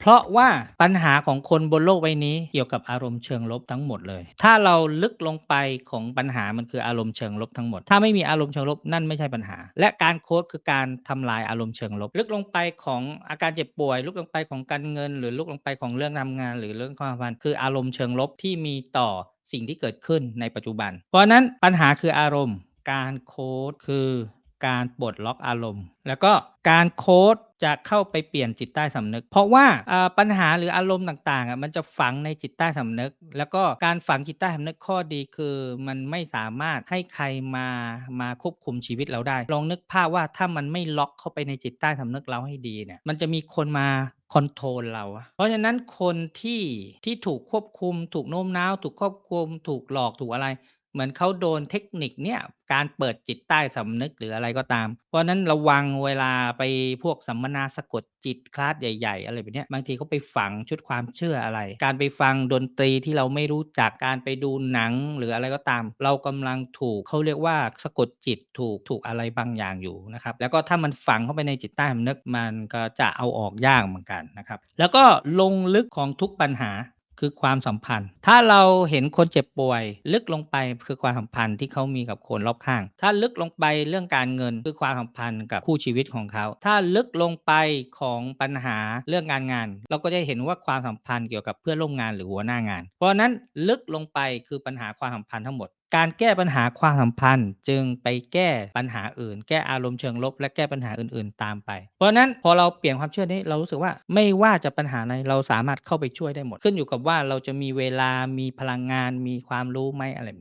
เพราะว่าปัญหาของคนบนโลกใบนี้เกี่ยวกับอารมณ์เชิงลบทั้งหมดเลย ถ้าเราลึกลงไปของปัญหามันคืออารมณ์เชิงลบทั้งหมด ถ้าไม่มีอารมณ์เชิงลบนั่นไม่ใช่ปัญหา และการโค้ดคือการทำลายอารมณ์เชิงลบ ลึกลงไปของอาการเจ็บป่วย ลึกลงไปของการเงิน หรือลึกลงไปของเรื่องทำงาน หรือเรื่องความสัมพันธ์คืออารมณ์เชิงลบที่มีต่อสิ่งที่เกิดขึ้นในปัจจุบัน เพราะนั้นปัญหาคืออารมณ์ การโค้ดคือ การปลดล็อกอารมณ์ แล้วก็การโค้ดจะเข้าไปเปลี่ยนจิตใต้สำนึก เพราะว่าปัญหาหรืออารมณ์ต่างๆมันจะฝังในจิตใต้สำนึก แล้วก็การฝังจิตใต้สำนึกข้อดีคือมันไม่สามารถให้ใครมามาควบคุมชีวิตเราได้ ลองนึกภาพว่าถ้ามันไม่ล็อกเข้าไปในจิตใต้สำนึกเราให้ดีเนี่ยมันจะมีคนมาคอนโทรลเรา เพราะฉะนั้นคนที่ที่ถูกควบคุม ถูกโน้มน้าว ถูกควบคุม ถูกหลอกถูกอะไร เหมือนเขาโดนเทคนิคเนี่ยการเปิดจิตใต้สำนึกหรืออะไรก็ตาม เพราะนั้นระวังเวลาไปพวกสัมมนาสะกดจิตคลาสใหญ่ ๆ อะไรแบบนี้บางทีเขาไปฝังชุดความเชื่ออะไร การไปฟังดนตรีที่เราไม่รู้จักการไปดูหนังหรืออะไรก็ตาม เรากำลังถูกเขาเรียกว่าสะกดจิตถูกถูกอะไรบางอย่างอยู่นะครับแล้วก็ถ้ามันฝังเข้าไปในจิตใต้สำนึกมันก็จะเอาออกยากเหมือนกันนะครับแล้วก็ลงลึกของทุกปัญหา คือความสัมพันธ์ ถ้าเราเห็นคนเจ็บป่วย ลึกลงไปคือความสัมพันธ์ที่เขามีกับคนรอบข้าง ถ้าลึกลงไปเรื่องการเงินคือความสัมพันธ์กับคู่ชีวิตของเขา ถ้าลึกลงไปของปัญหาเรื่องการงาน เราก็จะเห็นว่าความสัมพันธ์เกี่ยวกับเพื่อนร่วมงานหรือหัวหน้างาน เพราะนั้นลึกลงไปคือปัญหาความสัมพันธ์ทั้งหมด การแก้ปัญหาความสัมพันธ์ จึงไปแก้ปัญหาอื่น แก้อารมณ์เชิงลบ และแก้ปัญหาอื่น ๆ ตามไป เพราะนั้นพอเราเปลี่ยนความเชื่อนี้เรารู้สึกว่าไม่ว่าจะปัญหาไหนเราสามารถเข้าไปช่วยได้หมด ขึ้นอยู่กับว่าเราจะมีเวลามีพลังงานมีความรู้ไหมอะไรแบบเนี้ย